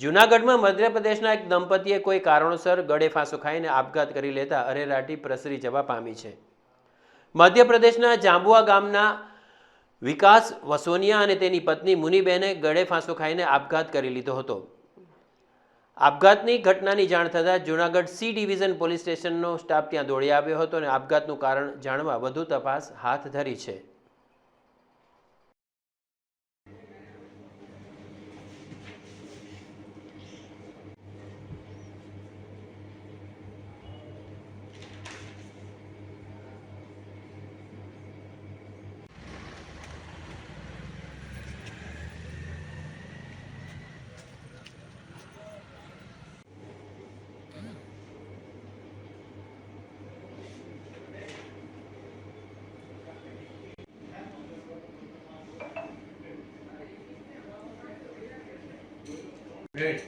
જૂનાગઢમાં મધ્યપ્રદેશના એક દંપતીએ કોઈ કારણોસર ગળે ફાંસો ખાઈને આપઘાત કરી લેતા અરેરાટી પ્રસરી જવા પામી છે. મધ્યપ્રદેશના જાંબુઆ ગામના વિકાસ વસોનિયા અને તેની પત્ની મુનિબેને ગળે ફાંસો ખાઈને આપઘાત કરી લીધો હતો. આપઘાતની ઘટનાની જાણ થતાં જૂનાગઢ સી ડિવિઝન પોલીસ સ્ટેશનનો સ્ટાફ ત્યાં દોડી આવ્યો હતો અને આપઘાતનું કારણ જાણવા વધુ તપાસ હાથ ધરી છે. Hey.